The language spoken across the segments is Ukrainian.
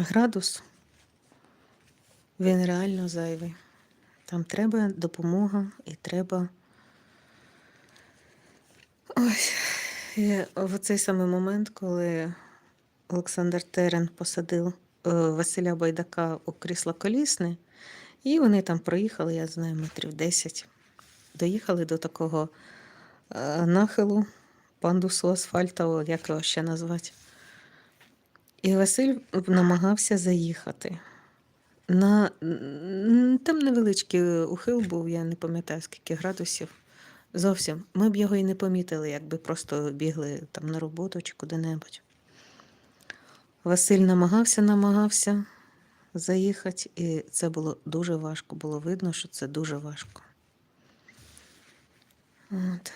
градус, він реально зайвий. Там треба допомога і треба. Ось. І в цей самий момент, коли Олександр Терен посадив е, Василя Байдака у крісло колісне, і вони там проїхали, я знаю, метрів 10. Доїхали до такого е, нахилу, пандусу асфальтового, як його ще назвати. І Василь намагався заїхати. На... Там невеличкий ухил був, я не пам'ятаю скільки градусів. Зовсім. Ми б його і не помітили, якби просто бігли там на роботу чи куди-небудь. Василь намагався, намагався заїхати, і це було дуже важко. Було видно, що це дуже важко. От.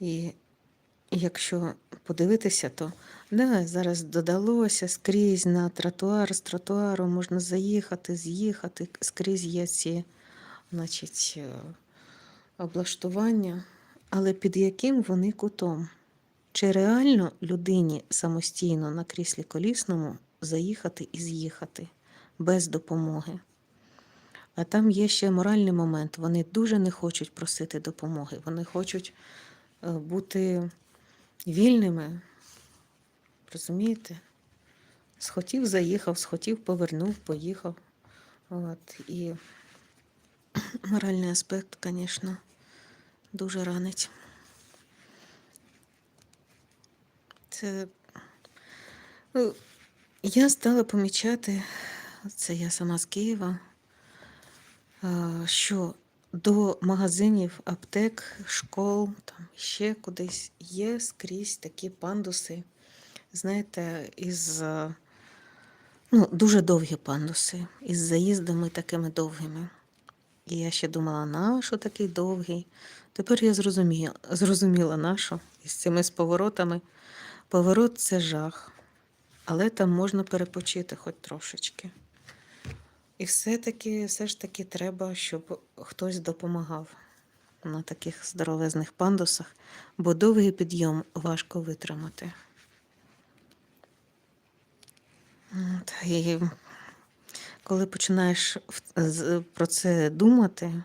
І якщо подивитися, то да, зараз додалося скрізь на тротуар, з тротуару можна заїхати, з'їхати, скрізь є ці значить, е, облаштування, але під яким вони кутом? Чи реально людині самостійно на кріслі колісному заїхати і з'їхати без допомоги? А там є ще моральний момент. Вони дуже не хочуть просити допомоги. Вони хочуть е, бути вільними. Розумієте? Схотів, заїхав, схотів, повернув, поїхав. От. І моральний аспект, звісно, дуже ранить. Це ну, я стала помічати, це я сама з Києва, що до магазинів, аптек, школ, там ще кудись є скрізь такі пандуси. Знаєте, із ну, дуже довгі пандуси, із заїздами такими довгими. І я ще думала, на що такий довгий. Тепер я зрозуміла, зрозуміла на що із цими з поворотами. Поворот це жах, але там можна перепочити хоч трошечки. І все-таки, все ж таки треба, щоб хтось допомагав на таких здоровезних пандусах, бо довгий підйом важко витримати. От, і коли починаєш про це думати,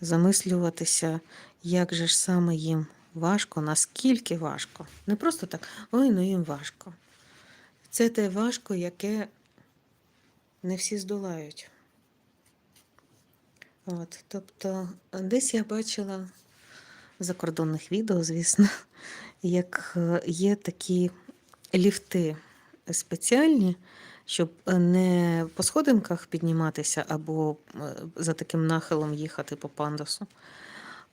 замислюватися, як же ж саме їм важко, наскільки важко. Не просто так, ой, ну їм важко. Це те важко, яке не всі здолають. От, тобто, десь я бачила в закордонних відео, звісно, як е, є такі ліфти спеціальні, щоб е, не по сходинках підніматися або е, за таким нахилом їхати по пандусу,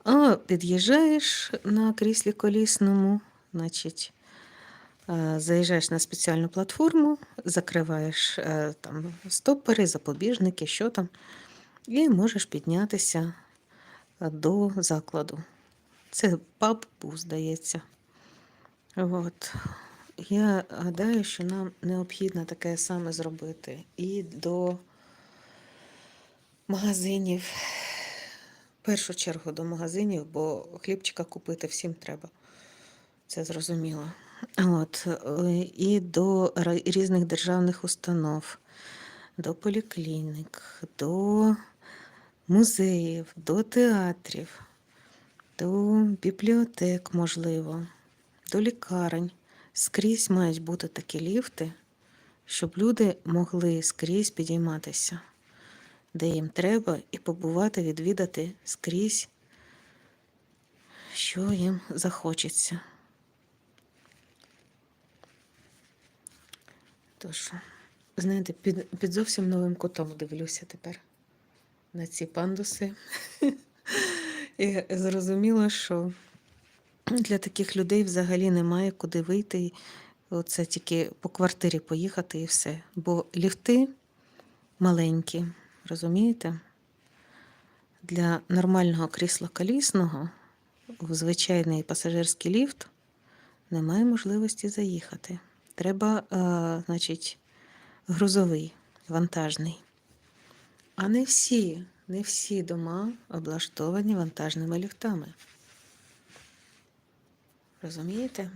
а під'їжджаєш на кріслі колісному, значить, заїжджаєш на спеціальну платформу, закриваєш е, там стопори, запобіжники, що там, і можеш піднятися е, до закладу. Це паб був, здається. От. Я гадаю, що нам необхідно таке саме зробити і до магазинів. В першу чергу до магазинів, бо хлібчика купити всім треба. Це зрозуміло. От, е, і до різних державних установ, до поліклінік, до музеїв, до театрів, до бібліотек, можливо, до лікарень. Скрізь мають бути такі ліфти, щоб люди могли скрізь підійматися, де їм треба, і побувати, відвідати скрізь, що їм захочеться. Тож, знаєте, під, під зовсім новим кутом дивлюся тепер на ці пандуси. І зрозуміла, що для таких людей взагалі немає куди вийти. Оце тільки по квартирі поїхати і все. Бо ліфти маленькі, розумієте? Для нормального крісла колісного в звичайний пасажирський ліфт немає можливості заїхати. Треба, е, значить, грузовий, вантажний. А не всі, не всі дома облаштовані вантажними ліфтами. Розумієте?